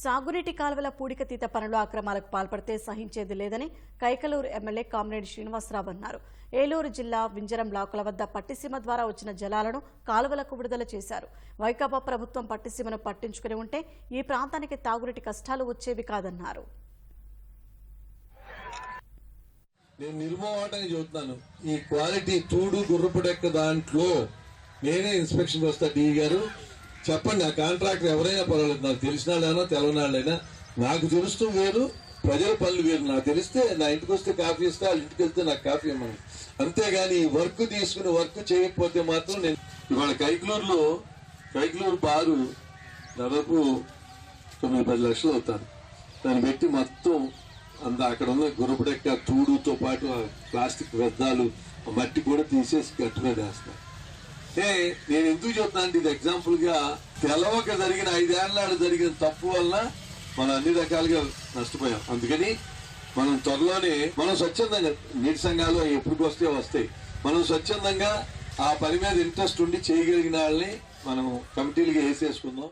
సాగునీటి కాలువల పూడికతీత పనులు అక్రమాలకు పాల్పడితే సహించేది లేదని కైకలూరు ఎమ్మెల్యే కామ్రేడ్ శ్రీనివాసరావు అన్నారు. ఏలూరు జిల్లా వింజరం బ్లాకుల వద్ద పట్టిసీమ ద్వారా వచ్చిన జలాలను కాలువలకు విడుదల చేశారు. వైకాపా ప్రభుత్వం పట్టిసీమను పట్టించుకుని ఉంటే ఈ ప్రాంతానికి తాగునీటి కష్టాలు వచ్చేవి కాదన్నారు. నేను నిర్మోహటంగా చెబుతున్నాను. ఈ క్వాలిటీ తూడు గుర్రపుడెక్క దాంట్లో నేనే ఇన్స్పెక్షన్ వస్తా డి గారు. చెప్పండి ఆ కాంట్రాక్టర్ ఎవరైనా పర్వాలేదు నాకు తెలిసిన వాళ్ళైనా తెలవనాళ్ళైనా నాకు తెలుస్తూ వేరు ప్రజల పనులు వేరు. నాకు తెలిస్తే నా ఇంటికి వస్తే కాఫీ ఇస్తే వాళ్ళ ఇంటికి వెళ్తే నాకు కాఫీ ఇవ్వమని. అంతేగాని వర్క్ తీసుకుని వర్క్ చేయకపోతే మాత్రం నేను ఇవాళ కైకులూరులో కైకులూరు బారు దాదాపు తొమ్మిది పది లక్షలు అవుతాను దాన్ని పెట్టి మొత్తం అంత అక్కడ ఉన్న గురపడెక్క తూడుతో పాటు ఆ ప్లాస్టిక్ వ్యర్థాలు ఆ మట్టి కూడా తీసేసి గట్టు వేస్తాను అంటే నేను ఎందుకు చెప్తాను అంటే ఇది ఎగ్జాంపుల్గా తెలవక జరిగిన ఐదేళ్ళ జరిగిన తప్పు వల్ల మనం అన్ని రకాలుగా నష్టపోయాం. అందుకని మనం త్వరలోనే మనం స్వచ్ఛందంగా నీటి సంఘాలు అవి ఎప్పటికి వస్తే వస్తాయి. మనం స్వచ్ఛందంగా ఆ పని మీద ఇంట్రెస్ట్ ఉండి చేయగలిగిన వాళ్ళని మనం కమిటీలుగా వేసేసుకుందాం.